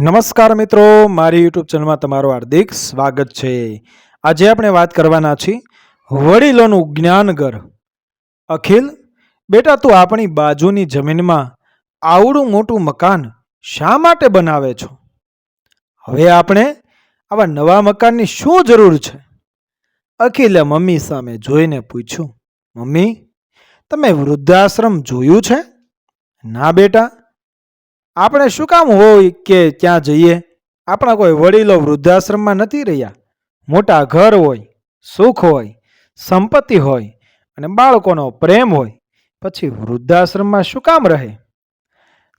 નમસ્કાર મિત્રો, મારી યુટ્યુબ ચેનલમાં તમારું હાર્દિક સ્વાગત છે. આજે આપણે વાત કરવાના છીએ વડીલોનું જ્ઞાનગર અખિલ, બેટા તું આપણી બાજુની જમીનમાં આવડું મોટું મકાન શા માટે બનાવે છો? હવે આપણે આવા નવા મકાનની શું જરૂર છે? અખિલે મમ્મી સામે જોઈને પૂછ્યું, મમ્મી, તમે વૃદ્ધાશ્રમ જોયું છે? ના બેટા આપણે શું કામ હોય કે ત્યાં જઈએ? આપણા કોઈ વડીલો વૃદ્ધાશ્રમમાં નથી રહ્યા. મોટા ઘર હોય, સુખ હોય, સંપત્તિ હોય અને બાળકોનો પ્રેમ હોય. પછી વૃદ્ધાશ્રમમાં શું કામ રહે?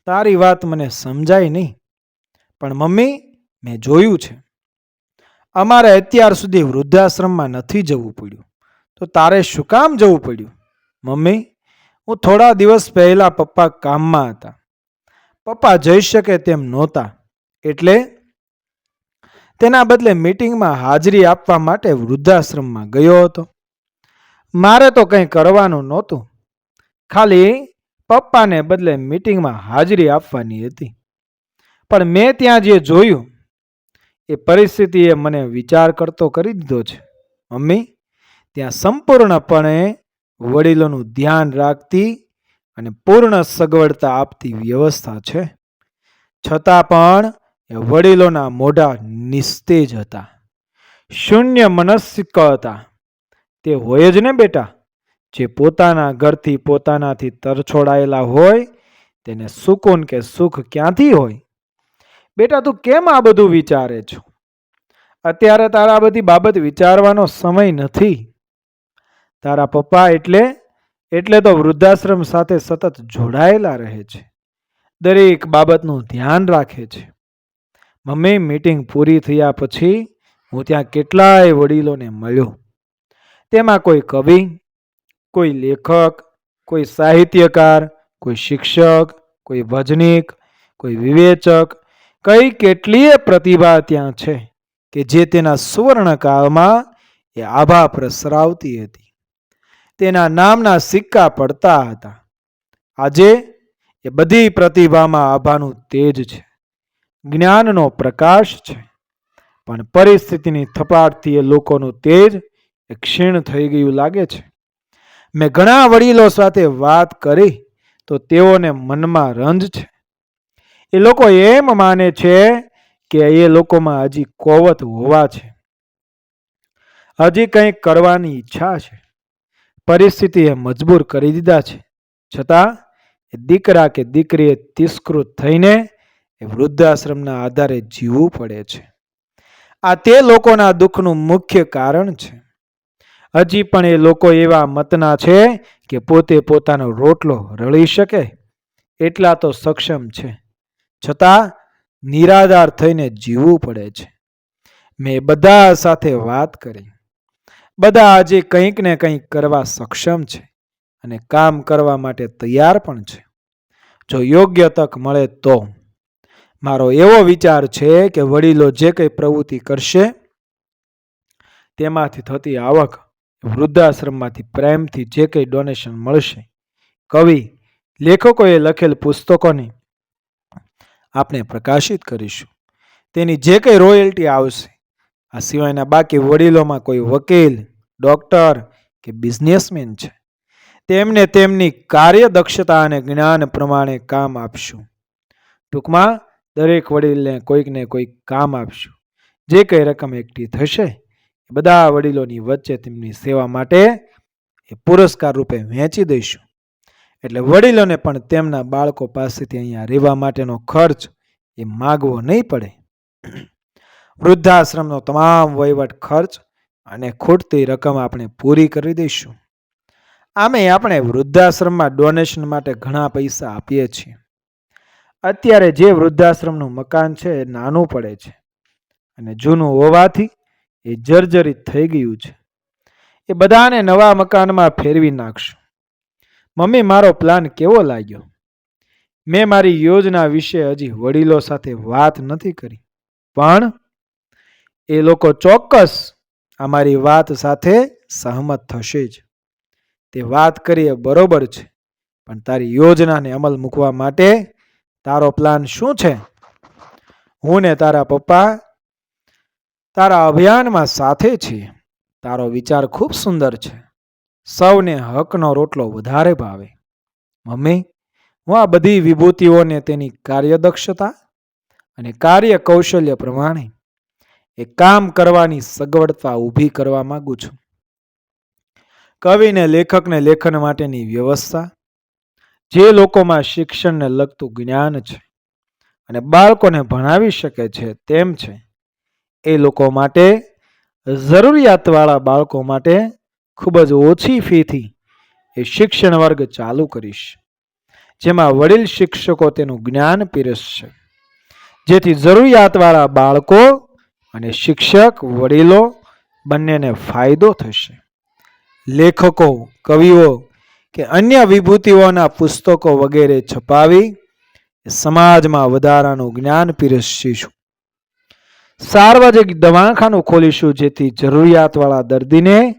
તારી વાત મને સમજાય નહીં. પણ મમ્મી, મેં જોયું છે. અમારે અત્યાર સુધી વૃદ્ધાશ્રમમાં નથી જવું પડ્યું. તો તારે શું કામ જવું પડ્યું? મમ્મી, હું થોડા દિવસ પહેલાં પપ્પા કામમાં હતા. પપ્પા જઈ શકે તેમ નહોતા. એટલે તેના બદલે મીટિંગમાં હાજરી આપવા માટે વૃદ્ધાશ્રમમાં ગયો હતો. મારે તો કંઈ કરવાનું નહોતું. ખાલી પપ્પાને બદલે મીટિંગમાં હાજરી આપવાની હતી. પણ મેં ત્યાં જે જોયું, એ પરિસ્થિતિએ મને વિચાર કરતો કરી દીધો છે. મમ્મી, ત્યાં સંપૂર્ણપણે વડીલોનું ધ્યાન રાખતી અને પૂર્ણ સગવડતા આપતી વ્યવસ્થા છે. છતાં પણ એ વડીલોના મોઢા નિસ્તેજ હતા. શૂન્ય મનસ્ક હતા. તે હોય જ ને બેટા. જે પોતાના ઘરથી પોતાનાથી તરછોડાયેલા હોય, તેને સુકૂન કે સુખ ક્યાંથી હોય? બેટા, તું કેમ આ બધું વિચારે છો? અત્યારે તારા બધી બાબત વિચારવાનો સમય નથી. તારા પપ્પા એટલે એટલે તો વૃદ્ધાશ્રમ સાથે સતત જોડાયેલા રહે છે. દરેક બાબતનું ધ્યાન રાખે છે. મમ્મી મીટિંગ પૂરી થયા પછી હું ત્યાં કેટલાય વડીલોને મળ્યો. તેમાં કોઈ કવિ, કોઈ લેખક, કોઈ સાહિત્યકાર, કોઈ શિક્ષક, કોઈ ભજનિક કોઈ વિવેચક, કઈ કેટલીય પ્રતિભા ત્યાં છે કે જે તેના સુવર્ણકાળમાં એ આભા પ્રસરાવતી હતી. તેના નામના સિક્કા પડતા હતા. આજે એ બધી પ્રતિભામાં આભાનું તેજ છે. જ્ઞાનનો પ્રકાશ છે. પણ પરિસ્થિતિની થપાટથી એ લોકોનું તેજ એ ક્ષીણ થઈ ગયું લાગે છે. મેં ઘણા વડીલો સાથે વાત કરી તો તેઓને મનમાં રંજ છે. એ લોકો એમ માને છે કે એ લોકોમાં હજી કોવત હોવા છે. હજી કંઈક કરવાની ઈચ્છા છે. પરિસ્થિતિએ મજબૂર કરી દીધા છે. છતાં, એ દીકરા કે દીકરીએ તિસ્કૃત થઈને એ વૃદ્ધાશ્રમના આધારે જીવવું પડે છે. આ તે લોકોના દુઃખનું મુખ્ય કારણ છે. હજી પણ એ લોકો એવા મતના છે કે પોતે પોતાનો રોટલો રળી શકે, એટલા તો સક્ષમ છે. છતાં, નિરાધાર થઈને જીવવું પડે છે. મેં બધા સાથે વાત કરી. બધા આજે કંઈક ને કંઈક કરવા સક્ષમ છે અને કામ કરવા માટે તૈયાર પણ છે. જો યોગ્ય તક મળે તો. મારો એવો વિચાર છે કે વડીલો જે કંઈ પ્રવૃત્તિ કરશે, તેમાંથી થતી આવક, વૃદ્ધાશ્રમમાંથી પ્રેમથી જે કંઈ ડોનેશન મળશે, કવિ, લેખકોએ લખેલ પુસ્તકોની આપણે પ્રકાશિત કરીશું. તેની જે કંઈ રોયલ્ટી આવશે આ સિવાયના બાકી વડીલોમાં કોઈ વકીલ, ડૉક્ટર કે બિઝનેસમેન છે. તેમને તેમની કાર્યદક્ષતા અને જ્ઞાન પ્રમાણે કામ આપશું. ટૂંકમાં, દરેક વડીલને કોઈકને કોઈક કામ આપશું. જે કંઈ રકમ એકઠી થશે બધા વડીલોની વચ્ચે તેમની સેવા માટે એ પુરસ્કાર રૂપે વહેંચી દઈશું. એટલે વડીલોને પણ તેમના બાળકો પાસેથી અહીંયા રહેવા માટેનો ખર્ચ એ માગવો નહીં પડે. વૃદ્ધાશ્રમનો તમામ વહીવટ ખર્ચ અને ખૂટતી રકમ આપણે પૂરી કરી દઈશું. આમે આપણે વૃદ્ધાશ્રમમાં ડોનેશન માટે ઘણા પૈસા આપીએ છીએ. અત્યારે જે વૃદ્ધાશ્રમનું મકાન છે એ નાનું પડે છે અને જૂનું હોવાથી એ જર્જરિત થઈ ગયું છે. એ બધાને નવા મકાનમાં ફેરવી નાખશું. મમ્મી, મારો પ્લાન કેવો લાગ્યો? મેં મારી યોજના વિશે હજી વડીલો સાથે વાત નથી કરી. પણ એ લોકો ચોક્કસ અમારી વાત સાથે સહમત થશે જ. તે વાત કરીએ બરોબર છે, પણ તારી યોજનાને અમલ મૂકવા માટે તારો પ્લાન શું છે? હું ને તારા પપ્પા તારા અભિયાનમાં સાથે છીએ. તારો વિચાર ખૂબ સુંદર છે. સૌને હકનો રોટલો વધારે ભાવે. મમ્મી, હું આ બધી વિભૂતિઓને તેની કાર્યદક્ષતા અને કાર્ય કૌશલ્ય પ્રમાણે એ કામ કરવાની સગવડતા ઊભી કરવા માંગુ છું. કવિને, લેખકને, લેખન માટેની વ્યવસ્થા, જે લોકોમાં શિક્ષણને લગતું જ્ઞાન છે અને બાળકોને ભણાવી શકે છે તેમ છે, એ લોકો માટે જરૂરિયાતવાળા બાળકો માટે ખૂબ જ ઓછી ફીથી એ શિક્ષણ વર્ગ ચાલુ કરીશ, જેમાં વડીલ શિક્ષકો તેનું જ્ઞાન પીરસશે. જેથી જરૂરિયાતવાળા બાળકો અને શિક્ષક વડીલો બંનેને ફાયદો થશે. લેખકો, કવિઓ કે અન્ય વિભૂતિઓના પુસ્તકો વગેરે છપાવી સમાજમાં વધારાનું જ્ઞાન પીરસીશું. સાર્વજનિક દવાખાનું ખોલીશું જેથી જરૂરિયાતવાળા દર્દીને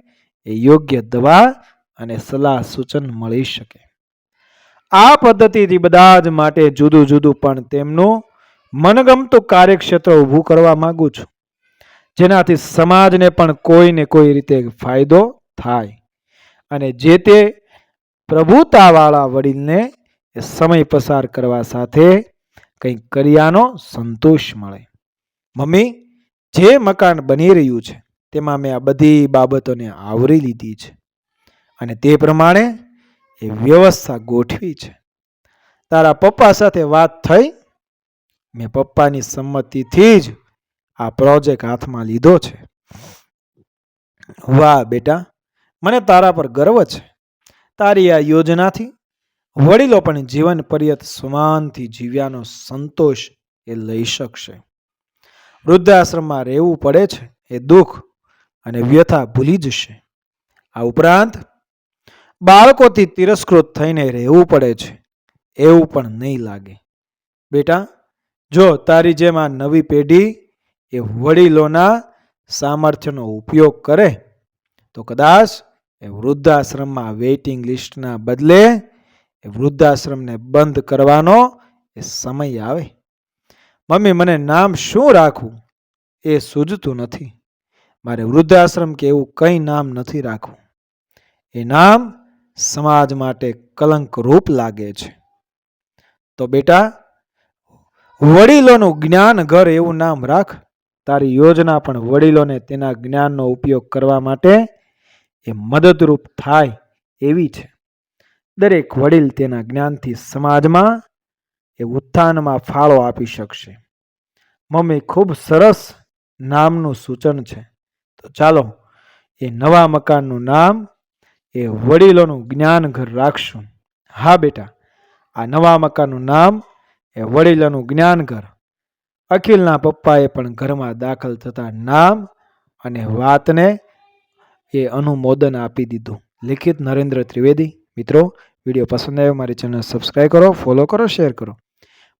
એ યોગ્ય દવા અને સલાહ સૂચન મળી શકે. આ પદ્ધતિથી બધા જ માટે જુદું જુદું પણ તેમનું મનગમતું કાર્યક્ષેત્ર ઊભું કરવા માંગુ છું. જેનાથી સમાજને પણ કોઈને કોઈ રીતે ફાયદો થાય. અને જે તે પ્રભુતાવાળા વડીલને એ સમય પસાર કરવા સાથે કંઈક કર્યાનો સંતોષ મળે. મમ્મી, જે મકાન બની રહ્યું છે, તેમાં મેં આ બધી બાબતોને આવરી લીધી છે. અને તે પ્રમાણે એ વ્યવસ્થા ગોઠવી છે. તારા પપ્પા સાથે વાત થઈ, મેં પપ્પાની સંમતિથી જ આ પ્રોજેક્ટ હાથમાં લીધો છે. વાહ બેટા, મને તારા પર ગર્વ છે. તારી આ યોજનાથી વડીલો પણ જીવન પર્યત સમાનથી જીવ્યાનો સંતોષ એ લઈ શકશે. વૃદ્ધાશ્રમમાં રહેવું પડે છે, એ દુઃખ અને વ્યથા ભૂલી જશે. આ ઉપરાંત, બાળકોથી તિરસ્કૃત થઈને રહેવું પડે છે, એવું પણ નહીં લાગે. બેટા, જો તારી જેમ આ નવી પેઢી એ વડીલોના સામર્થ્યનો ઉપયોગ કરે, તો કદાચ એ વૃદ્ધાશ્રમમાં વેઇટિંગ લિસ્ટના બદલે એ વૃદ્ધાશ્રમને બંધ કરવાનો એ સમય આવે. મમ્મી, મને નામ શું રાખવું? એ સૂઝતું નથી. મારે વૃદ્ધાશ્રમ કે એવું કંઈ નામ નથી રાખવું. એ નામ સમાજ માટે કલંકરૂપ લાગે છે. તો બેટા, વડીલોનું જ્ઞાન ઘર એવું નામ રાખ. તારી યોજના પણ વડીલોને તેના જ્ઞાનનો ઉપયોગ કરવા માટે એ મદદરૂપ થાય એવી છે. દરેક વડીલ તેના જ્ઞાનથી સમાજમાં એ ઉત્થાનમાં ફાળો આપી શકશે. મમ્મી ખૂબ સરસ નામનું સૂચન છે. તો ચાલો એ નવા મકાનનું નામ એ વડીલોનું જ્ઞાન ઘર રાખશું. હા બેટા, આ નવા મકાનનું નામ એ વડીલોનું જ્ઞાન ઘર અખિલના પપ્પાએ પણ ઘરમાં દાખલ થતા નામ અને વાતને એ અનુમોદન આપી દીધું. લિખિત નરેન્દ્ર ત્રિવેદી, મિત્રો, વીડિયો પસંદ આવ્યો મારી ચેનલ સબસ્ક્રાઈબ કરો ફોલો કરો શેર કરો.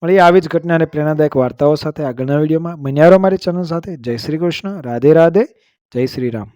મળીએ આવી જ ઘટના અને પ્રેરણાદાયક વાર્તાઓ સાથે આગળના વિડીયોમાં. બન્યારો મારી ચેનલ સાથે. જય શ્રી કૃષ્ણ. રાધે રાધે. જય શ્રી રામ.